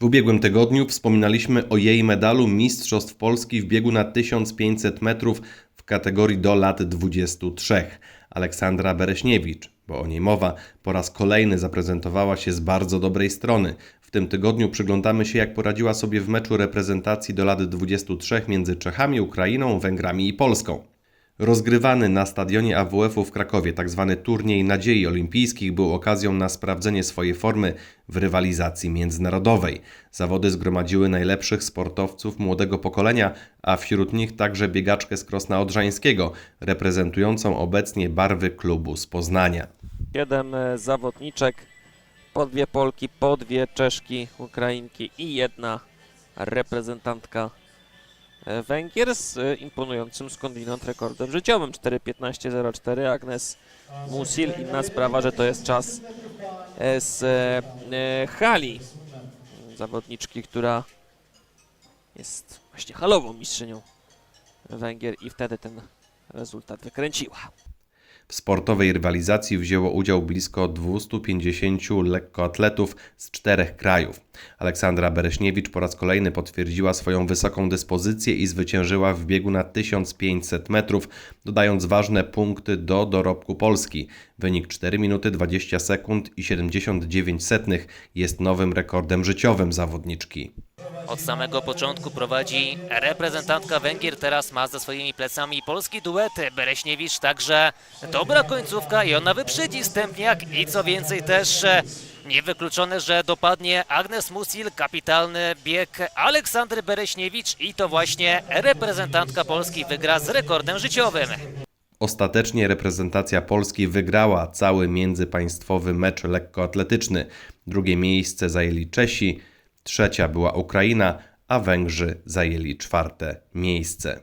W ubiegłym tygodniu wspominaliśmy o jej medalu Mistrzostw Polski w biegu na 1500 metrów w kategorii do lat 23. Aleksandra Bereśniewicz, bo o niej mowa, po raz kolejny zaprezentowała się z bardzo dobrej strony. W tym tygodniu przyglądamy się, jak poradziła sobie w meczu reprezentacji do lat 23 między Czechami, Ukrainą, Węgrami i Polską. Rozgrywany na stadionie AWF-u w Krakowie tzw. turniej nadziei olimpijskich był okazją na sprawdzenie swojej formy w rywalizacji międzynarodowej. Zawody zgromadziły najlepszych sportowców młodego pokolenia, a wśród nich także biegaczkę z Krosna Odrzańskiego, reprezentującą obecnie barwy klubu z Poznania. Siedem e, zawodniczek, po dwie Polki, po dwie Czeszki, Ukrainki i jedna reprezentantka Węgier z e, imponującym skądinąd rekordem życiowym 4.15.04 Agnes Musil. Inna sprawa, że to jest czas e, z e, e, hali zawodniczki, która jest właśnie halową mistrzynią Węgier i wtedy ten rezultat wykręciła. W sportowej rywalizacji wzięło udział blisko 250 lekkoatletów z czterech krajów. Aleksandra Bereśniewicz po raz kolejny potwierdziła swoją wysoką dyspozycję i zwyciężyła w biegu na 1500 metrów, dodając ważne punkty do dorobku Polski. Wynik 4 minuty 20 sekund i 79 setnych jest nowym rekordem życiowym zawodniczki. Od samego początku prowadzi reprezentantka Węgier, teraz ma za swoimi plecami polski duet Bereśniewicz, także dobra końcówka i ona wyprzedzi Stępniak i co więcej też e, niewykluczone, że dopadnie Agnes Musil, kapitalny bieg Aleksandry Bereśniewicz i to właśnie reprezentantka Polski wygra z rekordem życiowym. Ostatecznie reprezentacja Polski wygrała cały międzypaństwowy mecz lekkoatletyczny. Drugie miejsce zajęli Czesi, trzecia była Ukraina, a Węgrzy zajęli czwarte miejsce.